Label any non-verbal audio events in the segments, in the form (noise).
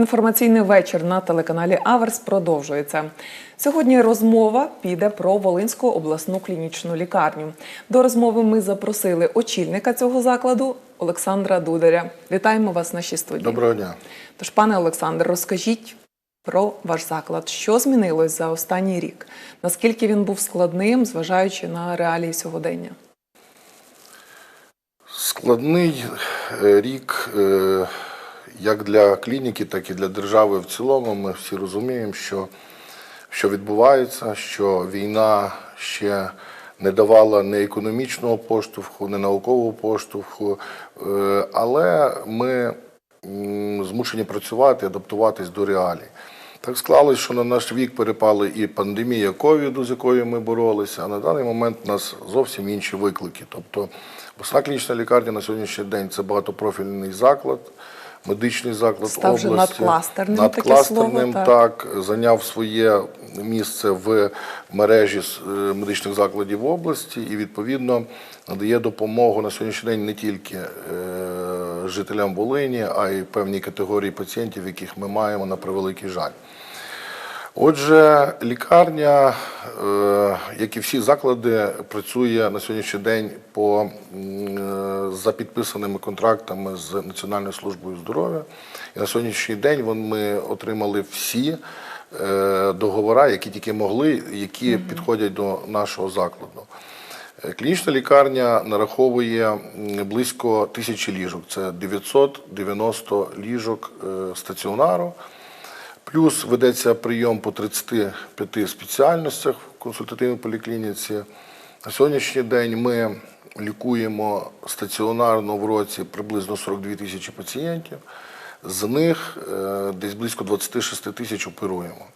Інформаційний вечір на телеканалі Аверс продовжується. Сьогодні розмова піде про Волинську обласну клінічну лікарню. До розмови ми запросили очільника цього закладу Олександра Дударя. Вітаємо вас в нашій студії. Доброго дня. Тож, пане Олександр, розкажіть про ваш заклад. Що змінилось за останній рік? Наскільки він був складним, зважаючи на реалії сьогодення? Складний е, рік е, як для клініки, так і для держави в цілому. Ми всі розуміємо, що, що відбувається, що війна ще не давала ні економічного поштовху, ні наукового поштовху, Е, але ми змушені працювати, адаптуватись до реалій. Так склалось, що на наш вік перепали і пандемія ковіду, з якою ми боролися, а на даний момент у нас зовсім інші виклики. Тобто обласна клінічна лікарня на сьогоднішній день це багатопрофільний заклад, медичний заклад Став області. надкластерним, таке Надкластерним, слово, так. зайняв своє місце в мережі з- е, медичних закладів області і відповідно надає допомогу на сьогоднішній день не тільки е, жителям Волині, а й певній категорії пацієнтів, яких ми маємо на превеликий жаль. Отже, лікарня, е, як і всі заклади, працює на сьогоднішній день по, е, за підписаними контрактами з Національною службою здоров'я. І на сьогоднішній день ми отримали всі е, договори, які тільки могли, які підходять до нашого закладу. Клінічна лікарня нараховує близько тисячі ліжок. Це 990 ліжок стаціонару. Плюс ведеться прийом по 35 спеціальностях в консультативній поліклініці. На сьогоднішній день ми лікуємо стаціонарно в році приблизно 42 тисячі пацієнтів. З них е, десь близько 26 тисяч оперуємо.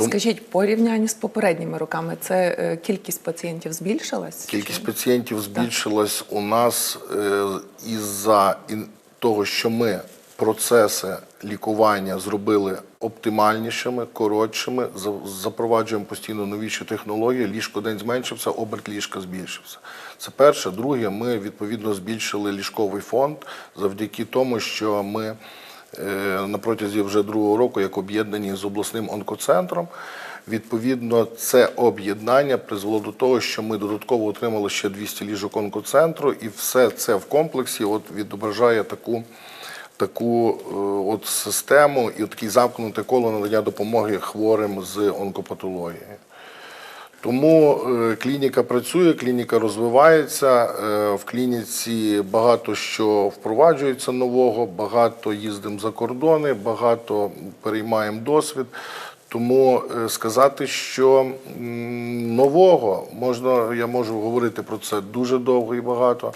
Скажіть, порівнянні з попередніми роками, це е, кількість пацієнтів збільшилась? Кількість пацієнтів збільшилась у нас е, із-за того, що ми процеси лікування зробили оптимальнішими, коротшими, запроваджуємо постійно новіші технології. Ліжкодень зменшився, оберт ліжка збільшився. Це перше. Друге, ми відповідно збільшили ліжковий фонд завдяки тому, що ми е, на протязі вже другого року, як об'єднані з обласним онкоцентром. Відповідно, це об'єднання призвело до того, що ми додатково отримали ще 200 ліжок онкоцентру, і все це в комплексі от відображає таку, таку е, от систему і от такий замкнуте коло надання допомоги хворим з онкопатологією. Тому е, клініка працює, клініка розвивається. е, В клініці багато що впроваджується нового, багато їздимо за кордони, багато переймаємо досвід. Тому сказати, що нового можна, я можу говорити про це дуже довго і багато.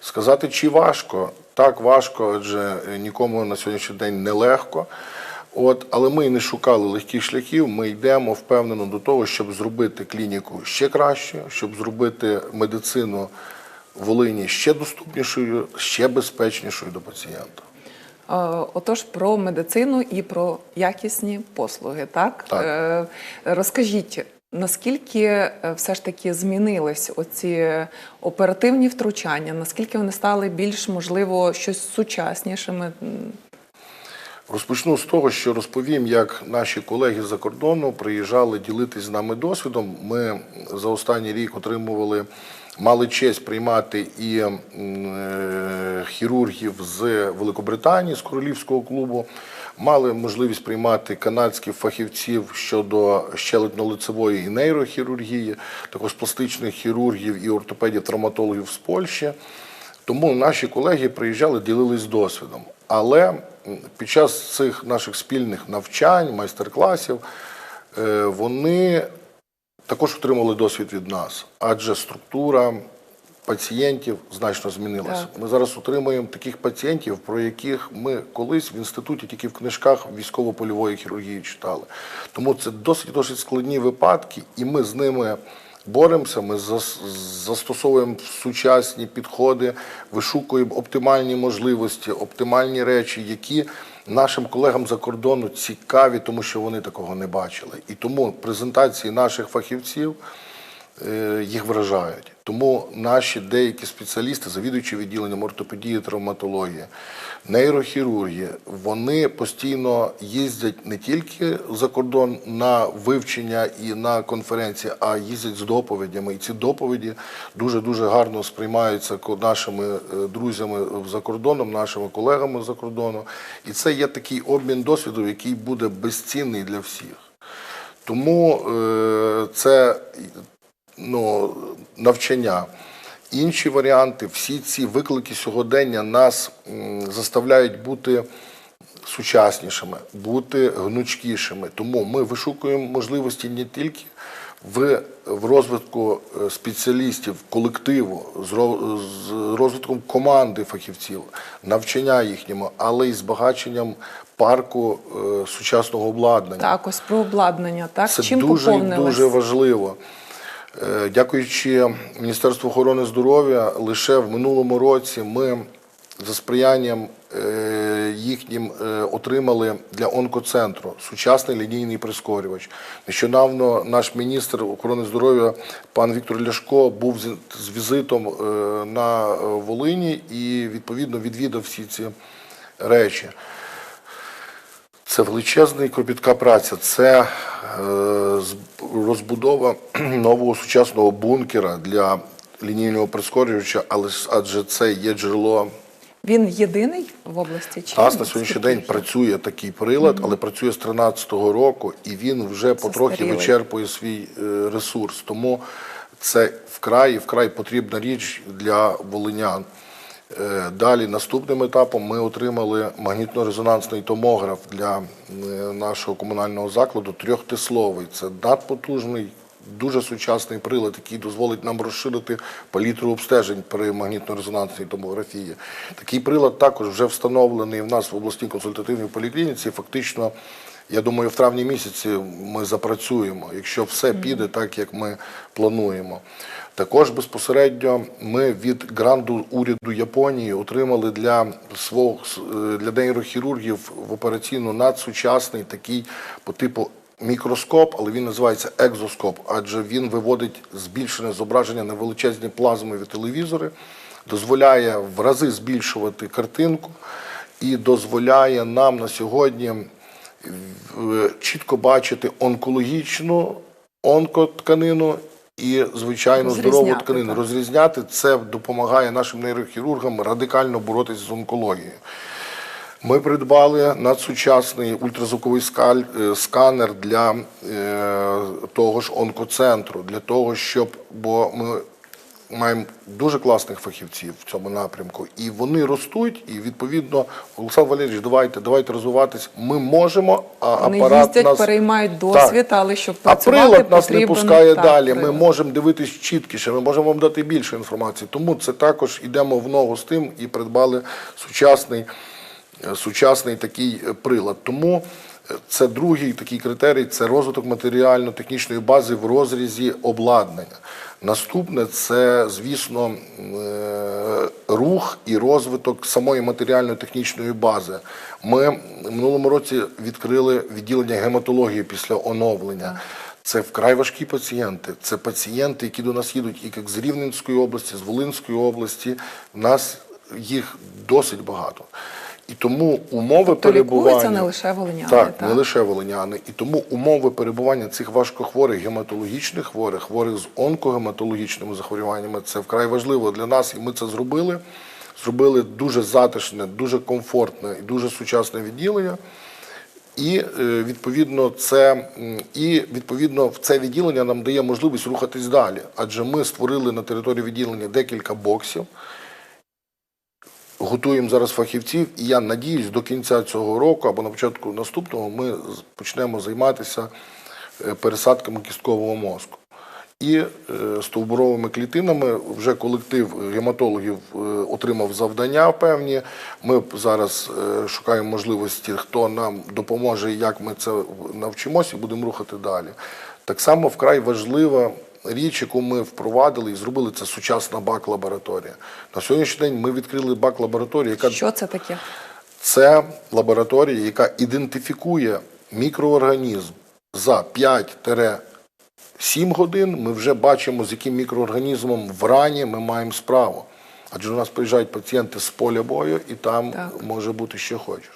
Сказати, чи важко? Так, важко, адже е, нікому на сьогоднішній день не легко. От, але ми не шукали легких шляхів. Ми йдемо впевнено до того, щоб зробити клініку ще кращою, щоб зробити медицину в Волині ще доступнішою, ще безпечнішою до пацієнта. Е, Отож, про медицину і про якісні послуги, так? Так. Е, Розкажіть, наскільки е, все ж таки змінились оці оперативні втручання, наскільки вони стали більш, можливо, щось сучаснішими? Розпочну з того, що розповім, як наші колеги з-за кордону приїжджали ділитись з нами досвідом. Ми за останній рік отримували, мали честь приймати і е, хірургів з Великобританії, з королівського клубу. Мали можливість приймати канадських фахівців щодо щелепно-лицевої і нейрохірургії, також пластичних хірургів і ортопедів, травматологів з Польщі. Тому наші колеги приїжджали, ділились досвідом. Але під час цих наших спільних навчань, майстер-класів, е, вони також отримали досвід від нас, адже структура пацієнтів значно змінилася. Так. Ми зараз отримуємо таких пацієнтів, про яких ми колись в інституті тільки в книжках військово-польової хірургії читали. Тому це досить досить складні випадки, і ми з ними боремося. Ми застосовуємо сучасні підходи, вишукуємо оптимальні можливості, оптимальні речі, які нашим колегам за кордону цікаві, тому що вони такого не бачили. І тому презентації наших фахівців е, їх вражають. Тому наші деякі спеціалісти, завідуючі відділенням ортопедії, травматології, нейрохірургії, вони постійно їздять не тільки за кордон на вивчення і на конференції, а їздять з доповідями. І ці доповіді дуже дуже гарно сприймаються нашими е, друзями за кордоном, нашими колегами за кордону. І це є такий обмін досвіду, який буде безцінний для всіх. Тому е, це ну, навчання. Інші варіанти, всі ці виклики сьогодення нас заставляють бути сучаснішими, бути гнучкішими. Тому ми вишукуємо можливості не тільки в, в розвитку е, спеціалістів, колективу, з ро- з розвитком команди фахівців, навчання їхньому, але й збагаченням парку е, сучасного обладнання. Так, ось про обладнання. Так, Це чим дуже, поповнилось? дуже важливо. Е, Дякуючи Міністерству охорони здоров'я, лише в минулому році ми за сприянням е, їхнім е, отримали для онкоцентру сучасний лінійний прискорювач. Нещодавно наш міністр охорони здоров'я пан Віктор Ляшко був з, візитом на Волині і відповідно відвідав всі ці речі. Це величезна і кропітка праця. Це е, розбудова (clears throat) нового сучасного бункера для лінійного прискорювача, але адже це є джерело. Він єдиний в області? Чи нас на сьогоднішній день працює такий прилад, але працює з 13-го року, і він вже потрохи Застарілий. вичерпує свій е, ресурс. Тому це вкрай вкрай потрібна річ для волинян. Е, Далі наступним етапом ми отримали магнітно-резонансний томограф для е, нашого комунального закладу трьохтисловий. Це надпотужний, дуже сучасний прилад, який дозволить нам розширити палітру обстежень при магнітно-резонансній томографії. Такий прилад також вже встановлений в нас в обласній консультативній поліклініці. Фактично, я думаю, в травні місяці ми запрацюємо, якщо все піде так, як ми плануємо. Також безпосередньо ми від гранду уряду Японії отримали для свого е, для нейрохірургів в операційну надсучасний такий по типу мікроскоп, але він називається екзоскоп, адже він виводить збільшене зображення на величезні плазмові телевізори, дозволяє в рази збільшувати картинку і дозволяє нам на сьогодні чітко бачити онкологічну онкотканину і звичайно здорову тканину. так. Розрізняти це допомагає нашим нейрохірургам радикально боротися з онкологією. Ми придбали надсучасний ультразвуковий е, сканер для е, того ж онкоцентру, для того, щоб, бо ми маємо дуже класних фахівців в цьому напрямку, і вони ростуть, і відповідно, Олександр Валерійович, давайте, давайте розвиватись. Ми можемо, а Вони апарат їздять, нас... переймають досвід, але щоб А прилад нас не пускає так, далі. Ми можемо дивитись чіткіше, ми можемо вам дати більше інформації. Тому це також йдемо в ногу з тим і придбали сучасний, е, сучасний такий е, прилад. Тому це другий такий критерій це розвиток матеріально-технічної бази в розрізі обладнання. Наступне це, звісно, е, рух і розвиток самої матеріально-технічної бази. Ми в минулому році відкрили відділення гематології після оновлення. Це вкрай важкі пацієнти. Це пацієнти, які до нас їдуть і як з Рівненської області, з Волинської області. У нас їх досить багато. І тому умови Тобто перебування не лише волиняни, Так, так? не лише волиняни. І тому умови перебування цих важкохворих гематологічних хворих, хворих з онкогематологічними захворюваннями, це вкрай важливо для нас, і ми це зробили. Зробили дуже затишне, дуже комфортне і дуже сучасне відділення. І е, відповідно це і відповідно в це відділення нам дає можливість рухатись далі. Адже ми створили на території відділення декілька боксів. Готуємо зараз фахівців, і я надіюсь, до кінця цього року або на початку наступного ми почнемо займатися е, пересадками кісткового мозку. І е, стовбуровими клітинами вже колектив гематологів е, отримав завдання певні. Ми зараз шукаємо можливості, хто нам допоможе, як ми це навчимося, і будемо рухати далі. Так само вкрай важлива річ, яку ми впровадили і зробили, це сучасна бак-лабораторія. На сьогоднішній день ми відкрили бак-лабораторію, яка Що це таке? це лабораторія, яка ідентифікує мікроорганізм за 5-7 годин ми вже бачимо, з яким мікроорганізмом в рані ми маємо справу. Адже у нас приїжджають пацієнти з поля бою, і там Так. може бути що хочеш.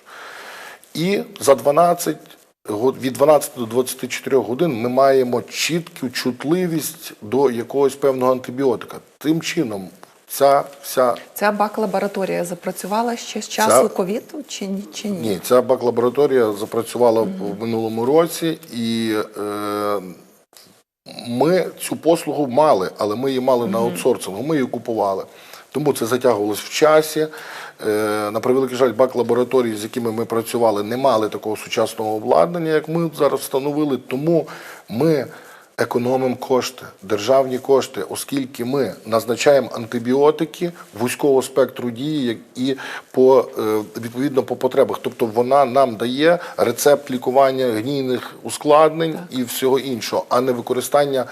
І за 12, го- від 12 до 24 годин ми маємо чітку чутливість до якогось певного антибіотика. Тим чином, ця вся Ця бак-лабораторія запрацювала ще з часу Ця- ковіду чи ні? Чи ні? ні, ця бак-лабораторія запрацювала в минулому році, і е, ми цю послугу мали, але ми її мали на аутсорсингу, ми її купували. Тому це затягувалось в часі. Е, на превеликий жаль, бак-лабораторії, з якими ми працювали, не мали такого сучасного обладнання, як ми зараз встановили. Тому ми економимо кошти, державні кошти, оскільки ми назначаємо антибіотики вузького спектру дії і по е, відповідно по потребах. Тобто вона нам дає рецепт лікування гнійних ускладнень і всього іншого, а не використання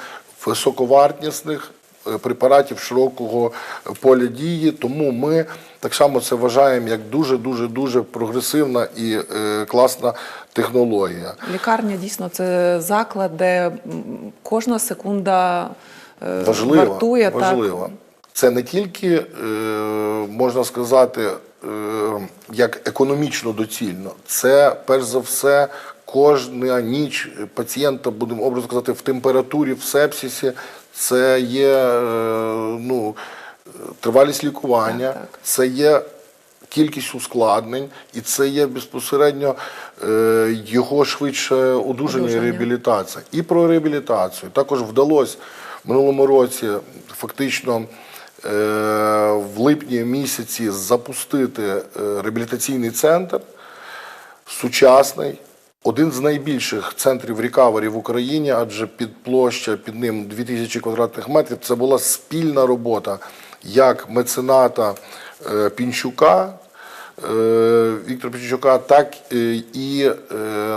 високовартісних препаратів широкого поля дії. Тому ми так само це вважаємо як дуже дуже дуже прогресивна і е, класна технологія. Лікарня дійсно це заклад, де кожна секунда е, важливо, вартує. важливо. Так. Це не тільки е, можна сказати е, як економічно доцільно, це перш за все. Кожна ніч пацієнта, будемо образно сказати, в температурі, в сепсисі, це є е, ну, тривалість лікування, Так, так. це є кількість ускладнень, і це є безпосередньо е, його швидше одужання і реабілітація. І про реабілітацію також вдалося в минулому році фактично. е, В липні місяці запустити реабілітаційний центр сучасний, один з найбільших центрів рекавері в Україні, адже під площа під ним 2000 квадратних метрів. Це була спільна робота як мецената е, Пінчука. е, Віктора Пінчука, так е, і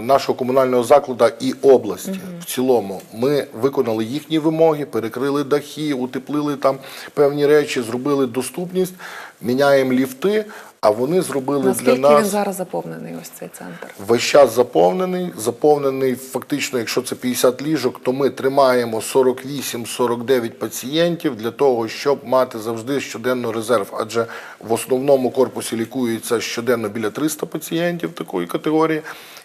нашого комунального закладу і області в цілому. Ми виконали їхні вимоги, перекрили дахи, утеплили там певні речі, зробили доступність, міняємо ліфти, а вони зробили Наскільки для нас він зараз заповнений, ось цей центр? Весь час заповнений. Заповнений фактично, якщо це 50 ліжок, то ми тримаємо 48-49 пацієнтів для того, щоб мати завжди щоденно резерв. Адже в основному корпусі лікується щоденно біля 300 пацієнтів такої категорії.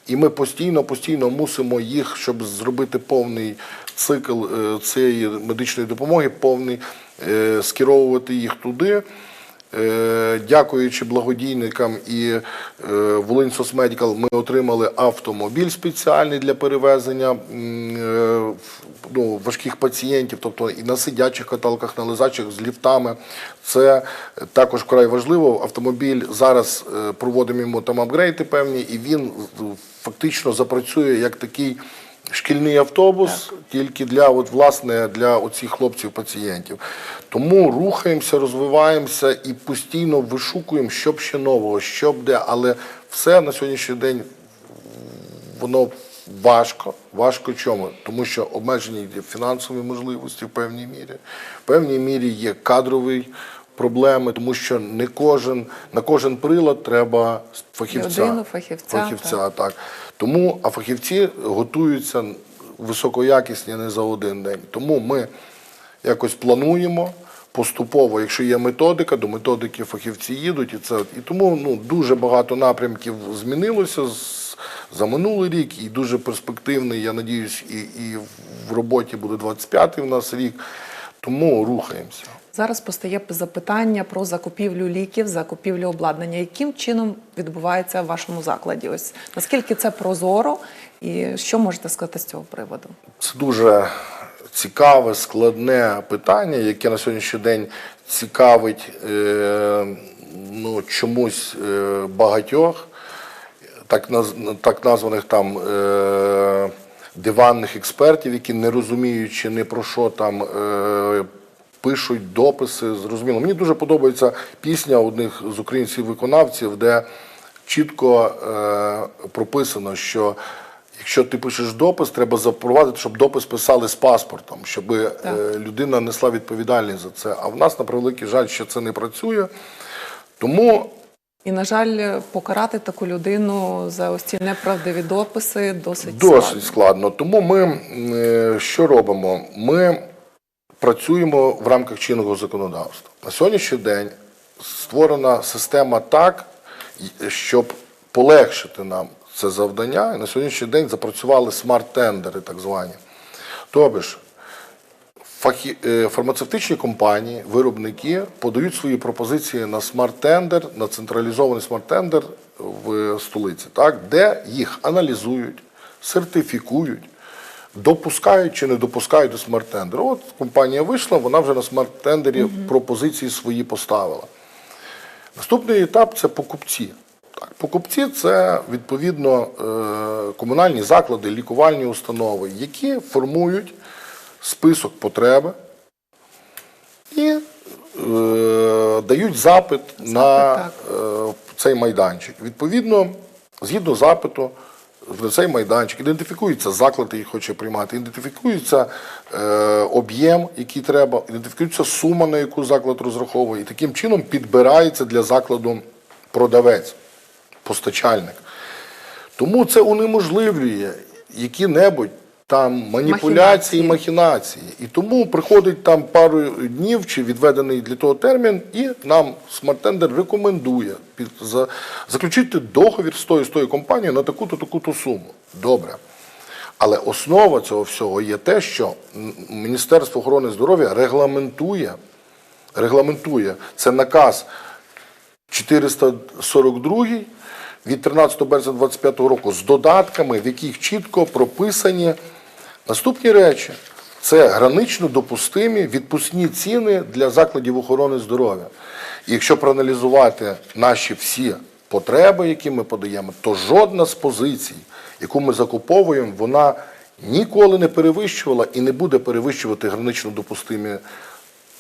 І ми постійно, постійно мусимо їх, щоб зробити повний цикл е, цієї медичної допомоги, повний е, скеровувати їх туди. Е, Дякуючи благодійникам і е, Волинь Соцмедикал, ми отримали автомобіль спеціальний для перевезення е, ну, важких пацієнтів, тобто і на сидячих каталках, на лежачих з ліфтами. Це також вкрай важливо. Автомобіль зараз проводимо йому там апгрейди певні, і він фактично запрацює як такий. Шкільний автобус тільки для от, власне для оцих хлопців-пацієнтів. Тому рухаємося, розвиваємося і постійно вишукуємо, що б ще нового, що б де. Але все на сьогоднішній день воно важко. Важко чому? Тому що обмежені фінансові можливості в певній мірі. В певній мірі є кадрові проблеми, тому що не кожен, на кожен прилад треба фахівця. Людину, фахівця, фахівця так. Тому, а фахівці готуються високоякісні не за один день. Тому ми якось плануємо поступово, якщо є методика, до методики фахівці їдуть. І, це, і тому ну, дуже багато напрямків змінилося з, за минулий рік, і дуже перспективний, я надіюсь, і, і в роботі буде 25-й в нас рік. Тому рухаємося. Зараз постає запитання про закупівлю ліків, закупівлю обладнання. Яким чином відбувається в вашому закладі? Ось наскільки це прозоро, і що можете сказати з цього приводу? Це дуже цікаве, складне питання, яке на сьогоднішній день цікавить е, ну, чомусь е, багатьох, так, так названих там е, диванних експертів, які не розуміючи ні про що там. Пишуть дописи, зрозуміло. Мені дуже подобається пісня одних з українців-виконавців, де чітко е, прописано, що якщо ти пишеш допис, треба запровадити, щоб допис писали з паспортом, щоб е, людина несла відповідальність за це. А в нас, на превеликий жаль, ще це не працює. Тому І, на жаль, покарати таку людину за ось ці неправдиві дописи досить, Досить складно. складно. Тому ми е, що робимо? Ми працюємо в рамках чинного законодавства. На сьогоднішній день створена система так, щоб полегшити нам це завдання. І на сьогоднішній день запрацювали смарт-тендери, так звані. Тобто ж, е, фармацевтичні компанії, виробники подають свої пропозиції на смарт-тендер, на централізований смарт-тендер в столиці, так, де їх аналізують, сертифікують, допускають чи не допускають до смарт-тендеру. От компанія вийшла, вона вже на смарт-тендері пропозиції свої поставила. Наступний етап це покупці. Так, покупці це відповідно е, комунальні заклади, лікувальні установи, які формують список потреби і е, дають запит, на е, цей майданчик. Відповідно, згідно запиту, цей майданчик. Ідентифікується заклад, який хоче приймати, ідентифікується е, об'єм, який треба, ідентифікується сума, на яку заклад розраховує, і таким чином підбирається для закладу продавець, постачальник. Тому це унеможливлює які-небудь там маніпуляції, Махінації. махінації. І тому приходить там пару днів чи відведений для того термін, і нам смарт-тендер рекомендує під, за, заключити договір з тою, з тою компанією на таку-то, таку-то суму. Добре. Але основа цього всього є те, що Міністерство охорони здоров'я регламентує, регламентує це наказ 442 від 13 березня 2025 року з додатками, в яких чітко прописані наступні речі. Це гранично допустимі відпускні ціни для закладів охорони здоров'я. І якщо проаналізувати наші всі потреби, які ми подаємо, то жодна з позицій, яку ми закуповуємо, вона ніколи не перевищувала і не буде перевищувати гранично допустимі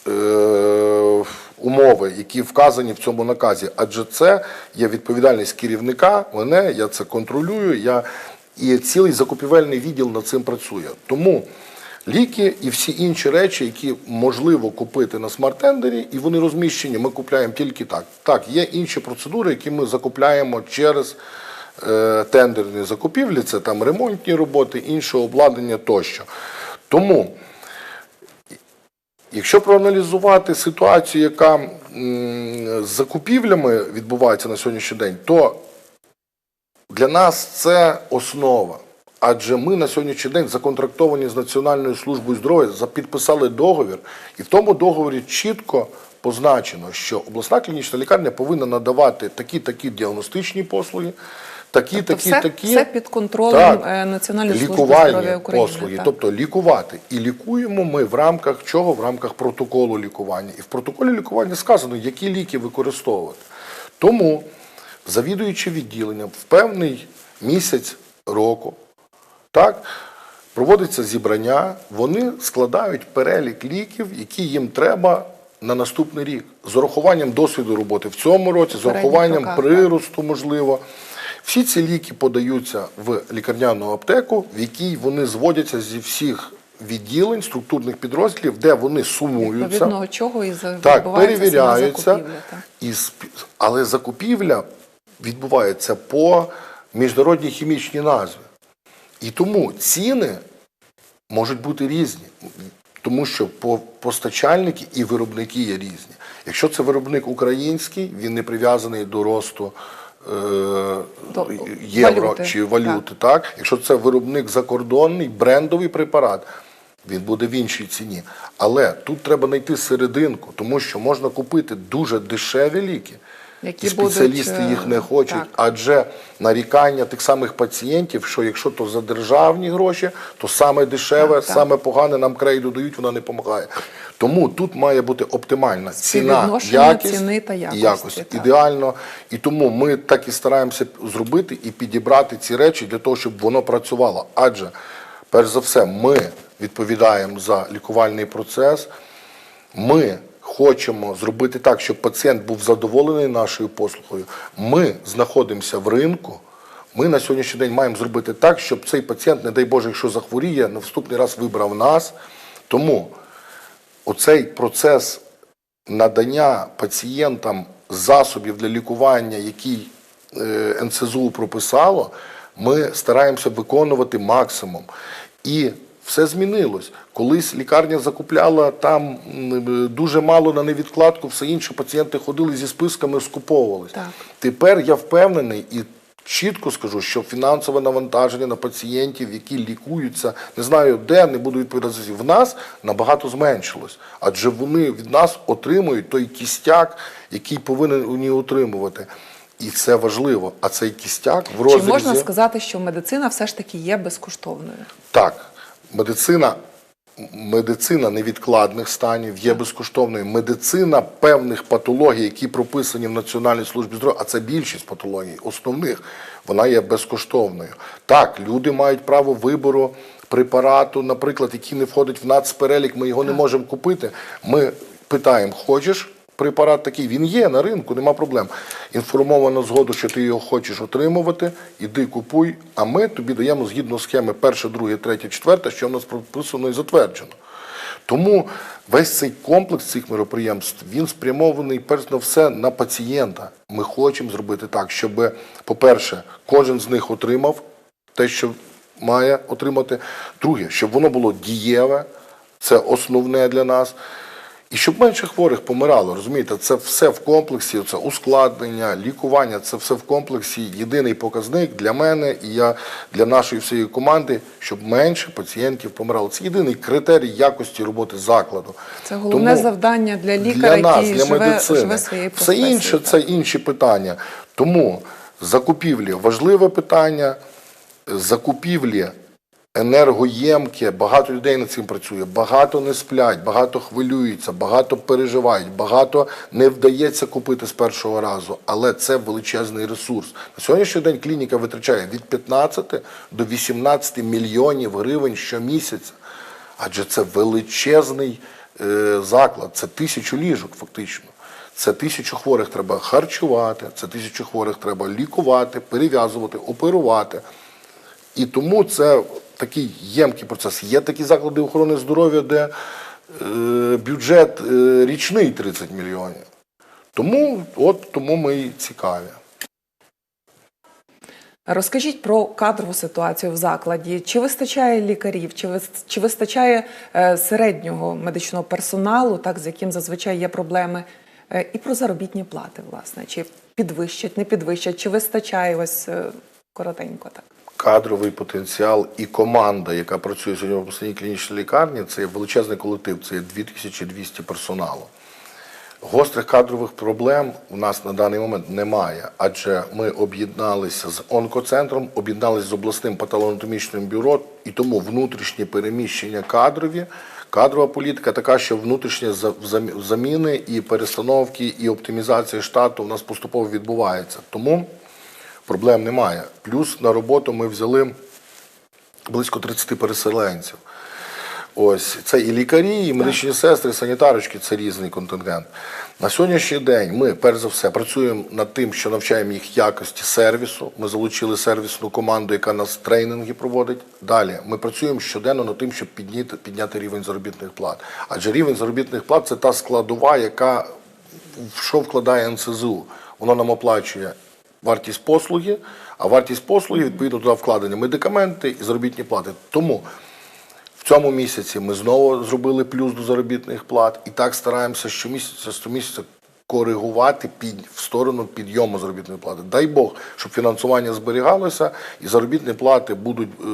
е, умови, які вказані в цьому наказі. Адже це є відповідальність керівника, мене, я це контролюю, я, і цілий закупівельний відділ над цим працює. Тому ліки і всі інші речі, які можливо купити на смарт-тендері, і вони розміщені, ми купляємо тільки так. Так, є інші процедури, які ми закупляємо через е, тендерні закупівлі, це там ремонтні роботи, інше обладнання тощо. Тому Якщо проаналізувати ситуацію, яка з закупівлями відбувається на сьогоднішній день, то для нас це основа. Адже ми на сьогоднішній день законтрактовані з Національною службою здоров'я, підписали договір, і в тому договорі чітко позначено, що обласна клінічна лікарня повинна надавати такі-такі діагностичні послуги, такі, Тобто такі, все, такі. все під контролем Так. е, Національної служби здоров'я України. послуги, так. тобто лікувати. І лікуємо ми в рамках чого? В рамках протоколу лікування. І в протоколі лікування сказано, які ліки використовувати. Тому завідуючи відділення в певний місяць року, так, проводиться зібрання, вони складають перелік ліків, які їм треба на наступний рік. З урахуванням досвіду роботи в цьому році, з урахуванням приросту, можливо. Всі ці ліки подаються в лікарняну аптеку, в якій вони зводяться зі всіх відділень, структурних підрозділів, де вони сумуються. Відповідно чого і Так, перевіряються, і але закупівля відбувається по міжнародній хімічній назві. І тому ціни можуть бути різні, тому що по- постачальники і виробники є різні. Якщо це виробник український, він не прив'язаний до росту е, євро валюти, чи валюти. Так. Якщо це виробник закордонний, брендовий препарат, він буде в іншій ціні. Але тут треба знайти серединку, тому що можна купити дуже дешеві ліки, Які і спеціалісти будуть, е, їх не хочуть. так. Адже нарікання тих самих пацієнтів, що якщо то за державні гроші, то саме дешеве, Так, так. саме погане нам крей додають, вона не допомагає. Тому тут має бути оптимальна ціна, якість ціни та і якості, якості. так. Ідеально. І тому ми так і стараємося зробити і підібрати ці речі для того, щоб воно працювало. Адже, перш за все, ми відповідаємо за лікувальний процес. Ми хочемо зробити так, щоб пацієнт був задоволений нашою послугою. Ми знаходимося в ринку. Ми на сьогоднішній день маємо зробити так, щоб цей пацієнт, не дай Боже, якщо захворіє, на наступний раз вибрав нас. Тому оцей процес надання пацієнтам засобів для лікування, які е, НСЗУ прописало, ми стараємося виконувати максимум. І все змінилось. Колись лікарня закупляла там дуже мало на невідкладку, все інше пацієнти ходили зі списками, скуповувались. Так. Тепер я впевнений і чітко скажу, що фінансове навантаження на пацієнтів, які лікуються, не знаю де, не буду відповідати в нас набагато зменшилось. Адже вони від нас отримують той кістяк, який повинен у ній отримувати. І це важливо. А цей кістяк в Чи можна сказати, що медицина все ж таки є безкоштовною? Так, медицина, медицина невідкладних станів є безкоштовною. Медицина певних патологій, які прописані в Національній службі здоров'я, а це більшість патологій, основних, вона є безкоштовною. Так, люди мають право вибору препарату, наприклад, який не входить в нацперелік, ми його не можемо купити. Ми питаємо, хочеш? Препарат такий, він є на ринку, нема проблем. Інформовано згоду, що ти його хочеш отримувати, іди купуй, а ми тобі даємо згідно схеми перше, друге, третє, четверте, що в нас прописано і затверджено. Тому весь цей комплекс цих мероприємств він спрямований перш на все на пацієнта. Ми хочемо зробити так, щоб, по-перше, кожен з них отримав те, що має отримати. Друге, щоб воно було дієве, це основне для нас. І щоб менше хворих помирало, розумієте, це все в комплексі, це ускладнення, лікування, це все в комплексі. Єдиний показник для мене і я для нашої всієї команди, щоб менше пацієнтів помирало. Це єдиний критерій якості роботи закладу. Це головне Тому завдання для лікаря, для нас, який для живе, медицини. живе своєю Все інше так. це інші питання. Тому закупівлі важливе питання. Закупівлі енергоємке, багато людей над цим працює, багато не сплять, багато хвилюються, багато переживають, багато не вдається купити з першого разу, але це величезний ресурс. На сьогоднішній день клініка витрачає від 15 до 18 мільйонів гривень щомісяця. Адже це величезний е, заклад, це тисячу ліжок фактично. Це тисячу хворих треба харчувати, це тисячу хворих треба лікувати, перев'язувати, оперувати. І тому це такий ємкий процес. Є такі заклади охорони здоров'я, де е, бюджет е, річний 30 мільйонів. Тому, от тому ми і цікаві. Розкажіть про кадрову ситуацію в закладі. Чи вистачає лікарів, чи, чи вистачає е, середнього медичного персоналу, так з яким зазвичай є проблеми, Е, і про заробітні плати, власне, чи підвищать, не підвищать, чи вистачає ось е, коротенько так. Кадровий потенціал і команда, яка працює сьогодні в обласній клінічній лікарні, це величезний колектив, це є 2200 персоналу. Гострих кадрових проблем у нас на даний момент немає, адже ми об'єдналися з онкоцентром, об'єдналися з обласним патологоанатомічним бюро, і тому внутрішні переміщення кадрові, кадрова політика така, що внутрішні заміни і перестановки, і оптимізація штату у нас поступово відбувається. Тому проблем немає. Плюс на роботу ми взяли близько 30 переселенців. Ось це і лікарі, і медичні сестри, і санітарочки це різний контингент. На сьогоднішній день ми, перш за все, працюємо над тим, що навчаємо їх якості сервісу. Ми залучили сервісну команду, яка нас тренінги проводить. Далі ми працюємо щоденно над тим, щоб підняти, підняти рівень заробітних плат. Адже рівень заробітних плат це та складова, яка в що вкладає НСЗУ. Воно нам оплачує вартість послуги, а вартість послуги відповідно туди вкладені медикаменти і заробітні плати. Тому в цьому місяці ми знову зробили плюс до заробітних плат і так стараємося щомісяця, щомісяця коригувати під, в сторону підйому заробітної плати. Дай Бог, щоб фінансування зберігалося і заробітні плати будуть е,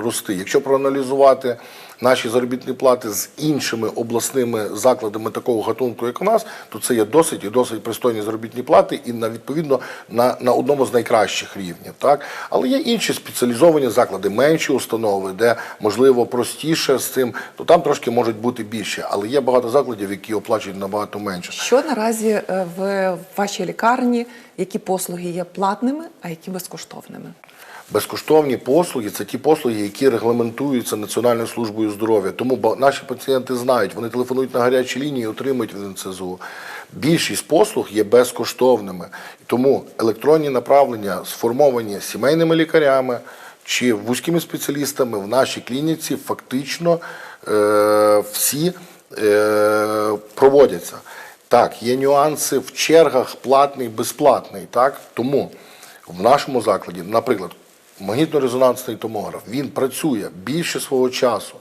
рости. Якщо проаналізувати наші заробітні плати з іншими обласними закладами такого гатунку, як у нас, то це є досить і досить пристойні заробітні плати і на відповідно на, на одному з найкращих рівнів. Так? Але є інші спеціалізовані заклади, менші установи, де можливо простіше з цим, то там трошки можуть бути більше. Але є багато закладів, які оплачують набагато менше. Що наразі е, в вашій лікарні, які послуги є платними, а які безкоштовними? Безкоштовні послуги це ті послуги, які регламентуються Національною службою здоров'я. Тому наші пацієнти знають, вони телефонують на гарячі лінії і отримують від НСЗУ. Більшість послуг є безкоштовними. Тому електронні направлення сформовані сімейними лікарями чи вузькими спеціалістами в нашій клініці фактично е, всі е, проводяться. Так, є нюанси в чергах платний, безплатний. Так? Тому в нашому закладі, наприклад, магнітно-резонансний томограф, він працює більше свого часу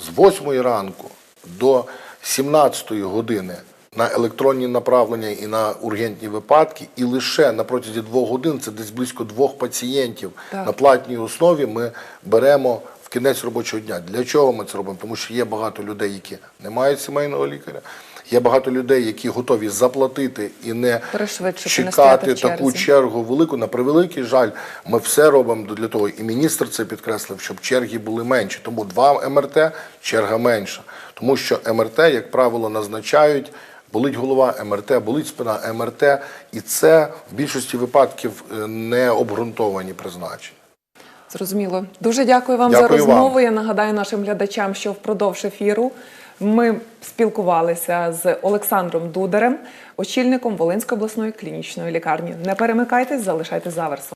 з 8 ранку до 17 години на електронні направлення і на ургентні випадки, і лише на протязі двох годин, це десь близько двох пацієнтів Так. на платній основі ми беремо в кінець робочого дня. Для чого ми це робимо? Тому що є багато людей, які не мають сімейного лікаря. Є багато людей, які готові заплатити і не чекати таку чергу велику. На превеликий жаль, ми все робимо для того, і міністр це підкреслив, щоб черги були менші. Тому два МРТ черга менша. Тому що МРТ, як правило, назначають. Болить голова МРТ, болить спина МРТ, і це в більшості випадків е, не обґрунтовані призначення. Зрозуміло. Дуже дякую вам Дякую за вам. розмову. Я нагадаю нашим глядачам, що впродовж ефіру ми спілкувалися з Олександром Дударем, очільником Волинської обласної клінічної лікарні. Не перемикайтесь, залишайте за Аверсом.